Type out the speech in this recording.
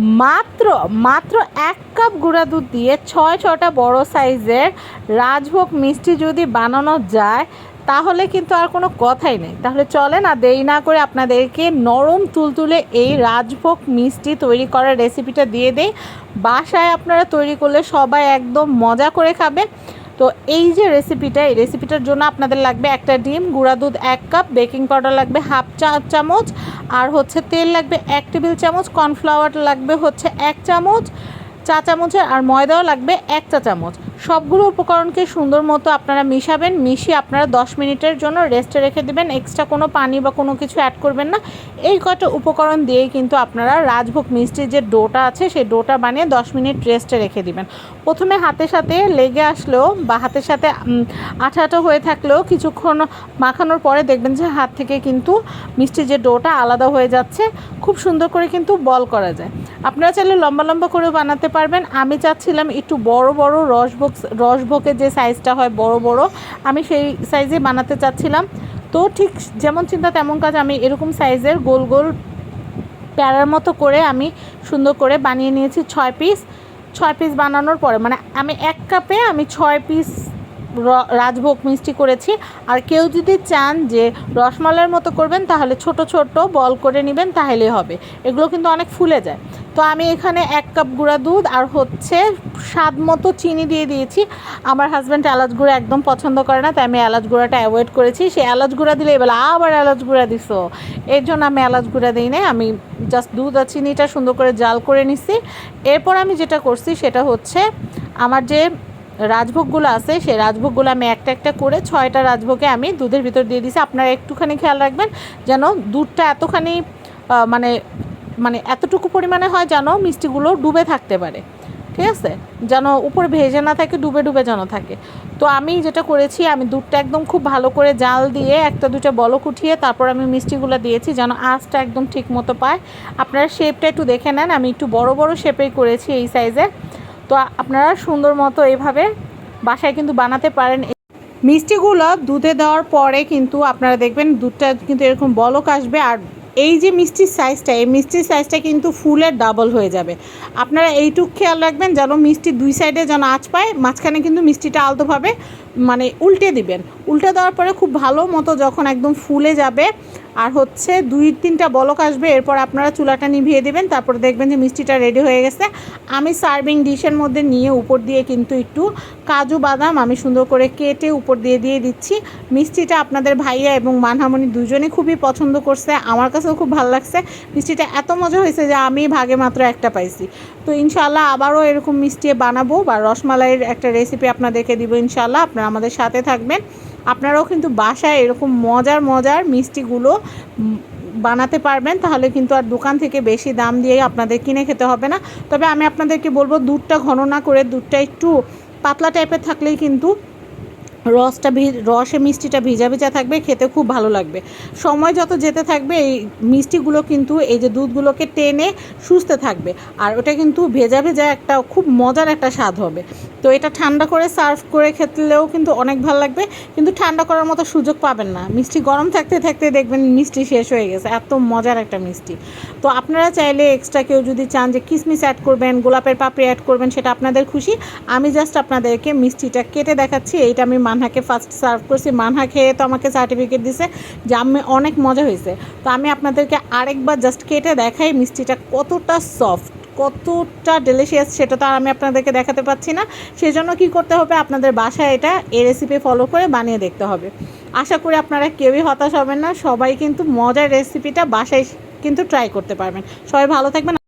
মাত্র মাত্র এক কাপ গুঁড়া দুধ দিয়ে ছয় ছটা বড় সাইজের রাজভোগ মিষ্টি যদি বানানো যায়, তাহলে কিন্তু আর কোনো কথাই নেই। তাহলে চলে না দেরি না করে আপনাদেরকে নরম তুলতুলে এই রাজভোগ মিষ্টি তৈরি করার রেসিপিটা দিয়ে দেই। বাসায় আপনারা তৈরি করলে সবাই একদম মজা করে খাবে তো এই যে রেসিপিটা এই রেসিপিটার জন্য আপনাদের লাগবে একটা ডিম, গুঁড়া দুধ এক কাপ বেকিং পাউডার লাগবে হাফ চা চামচ, আর হচ্ছে তেল লাগবে এক টেবিল চামচ কর্নফ্লাওয়ার লাগবে হচ্ছে এক চামচ, চা চামচের আর ময়দাও লাগবে এক চা চামচ। সবগুলো উপকরণকে সুন্দর মতো আপনারা মিশাবেন, মিশিয়ে আপনারা দশ মিনিটের জন্য রেস্টে রেখে দেবেন। এক্সট্রা কোনো পানি বা কোনো কিছু অ্যাড করবেন না। এই কটা উপকরণ দিয়েই কিন্তু আপনারা রাজভোগ মিষ্টির যে ডোটা আছে, সেই ডোটা বানিয়ে দশ মিনিট রেস্টে রেখে দিবেন। প্রথমে হাতের সাথে লেগে আসলেও বা হাতের সাথে আঠা আঠা হয়ে থাকলেও কিছুক্ষণ মাখানোর পরে দেখবেন যে হাত থেকে কিন্তু মিষ্টির যে ডোটা আলাদা হয়ে যাচ্ছে। খুব সুন্দর করে কিন্তু বল করা যায়। আপনারা চাইলে লম্বা লম্বা করেও বানাতে পারবেন। আমি চাচ্ছিলাম একটু বড় বড় রসভোগ রসভোগের যে সাইজটা হয় বড় বড়, আমি সেই সাইজে বানাতে চাচ্ছিলাম। তো ঠিক যেমন চিন্তা তেমন কাজ, আমি এরকম সাইজের গোল গোল প্যারার মতো করে আমি সুন্দর করে বানিয়ে নিয়েছি ছয় পিস ছয় পিস বানানোর পরে মানে আমি এক কাপে আমি ছয় পিস রাজভোগ মিষ্টি করেছি। আর কেউ যদি চান যে রসমালাইয়ের মতো করবেন, তাহলে ছোট ছোট বল করে নেবেন, তাহলেই হবে। এগুলো কিন্তু অনেক ফুলে যায়। তো আমি এখানে এক কাপ গুঁড়া দুধ আর হচ্ছে স্বাদ মতো চিনি দিয়ে দিয়েছি। আমার হাজব্যান্ড এলাচ গুঁড়া একদম পছন্দ করে না, তাই আমি এলাচ গুঁড়াটা অ্যাভয়েড করেছি। সে এলাচ গুঁড়া দিলে এবার আবার এলাচ গুঁড়া দিছো। এর জন্য আমি এলাচ গুঁড়া দিই না আমি জাস্ট দুধ আর চিনিটা সুন্দর করে জাল করে নিছি। এরপর আমি যেটা করছি, সেটা হচ্ছে আমার যে রাজভোগগুলো আছে, সেই রাজভোগগুলো আমি একটা একটা করে ছয়টা রাজভোগে আমি দুধের ভিতর দিয়ে দিছি। আপনারা একটুখানি খেয়াল রাখবেন যেন দুধটা এতখানি মানে মানে এতটুকু পরিমাণে হয় যেন মিষ্টিগুলো ডুবে থাকতে পারে। ঠিক আছে? যেন উপরে ভেজে না থাকে, ডুবে ডুবে যেন থাকে। তো আমি যেটা করেছি, আমি দুধটা একদম খুব ভালো করে জাল দিয়ে একটা দুটো বলক উঠিয়ে তারপর আমি মিষ্টিগুলো দিয়েছি যেন আঁচটা একদম ঠিক মতো পায়। আপনারা শেপটা একটু দেখে নেন, আমি একটু বড় বড় শেপেই করেছি এই সাইজে তো আপনারা সুন্দর মতো এভাবে বাসায় কিন্তু বানাতে পারেন। মিষ্টিগুলো দুধে দেওয়ার পরে কিন্তু আপনারা দেখবেন দুধটা কিন্তু এরকম বলক আসবে আর এই যে মিষ্টির সাইজটা এই মিষ্টির সাইজটা কিন্তু ফুলের ডাবল হয়ে যাবে। আপনারা এইটুক খেয়াল রাখবেন যেন মিষ্টি দুই সাইডে যেন আঁচ পায়, মাঝখানে কিন্তু মিষ্টিটা আলতোভাবে মানে উল্টে দিবেন। উল্টে দেওয়ার পরে খুব ভালো মতো যখন একদম ফুলে যাবে আর হচ্ছে দুই তিনটা বলক আসবে, এরপর আপনারা চুলাটা নিভিয়ে দেবেন, তারপর দেখবেন যে মিষ্টিটা রেডি হয়ে গেছে। আমি সার্ভিং ডিশের মধ্যে নিয়ে উপর দিয়ে কিন্তু একটু কাজু বাদাম আমি সুন্দর করে কেটে উপর দিয়ে দিয়ে দিচ্ছি। মিষ্টিটা আপনাদের ভাইয়া এবং মানহামণি দুজনে খুবই পছন্দ করছে, আমার কাছেও খুব ভালো লাগছে। মিষ্টিটা এত মজা হয়েছে যে আমি ভাগে মাত্র একটা পাইছি। তো ইনশাল্লাহ আবারও এরকম মিষ্টি বানাবো বা রসমালাইয়ের একটা রেসিপি আপনাদেরকে দিব ইনশাল্লাহ আপনারা আমাদের সাথে থাকবেন। আপনারাও কিন্তু বাসায় এরকম মজার মজার মিষ্টিগুলো বানাতে পারবেন। তাহলে কিন্তু আর দোকান থেকে বেশি দাম দিয়ে আপনাদের কিনে খেতে হবে না। তবে আমি আপনাদেরকে বলব, দুধটা ঘন না করে, দুধটা একটু পাতলা টাইপের থাকলেই কিন্তু রসটা ভি- রসে মিষ্টিটা ভিজা ভিজা থাকবে, খেতে খুব ভালো লাগবে। সময় যত যেতে থাকবে, এই মিষ্টিগুলো কিন্তু, এই যে দুধগুলোকে টেনে সুস্থে থাকবে। আর ওটা কিন্তু ভেজা ভেজা একটা, খুব মজার একটা স্বাদ হবে। তো এটা ঠান্ডা করে সার্ভ করে খেতেও কিন্তু অনেক ভালো লাগবে। কিন্তু ঠান্ডা করার মতো সুযোগ পাবেন না। মিষ্টি গরম থাকতে থাকতে দেখবেন মিষ্টি শেষ হয়ে গেছে। এত মজার একটা মিষ্টি। তো আপনারা চাইলে এক্সট্রা কেউ যদি চান যে কিসমিস অ্যাড করবেন, গোলাপের পাপড়ি অ্যাড করবেন, সেটা আপনাদের খুশি। আমি জাস্ট আপনাদেরকে মিষ্টিটা কেটে দেখাচ্ছি। এইটা আমি মানহাকে ফার্স্ট সার্ভ করছি। মানহা খেয়ে তো আমাকে সার্টিফিকেট দিছে যে আমি অনেক মজা হয়েছে। তো আমি আপনাদেরকে আরেকবার জাস্ট কেটে দেখাই মিষ্টিটা কতটা সফট কতটা ডেলিশিয়াস সেটা তো আর আমি আপনাদেরকে দেখাতে পাচ্ছি না। সেই জন্য কী করতে হবে, আপনাদের বাসায় এটা এ রেসিপি ফলো করে বানিয়ে দেখতে হবে। আশা করি আপনারা কেউই হতাশ হবেন না, সবাই কিন্তু মজার রেসিপিটা বাসায় কিন্তু ট্রাই করতে পারবেন। সবাই ভালো থাকবেন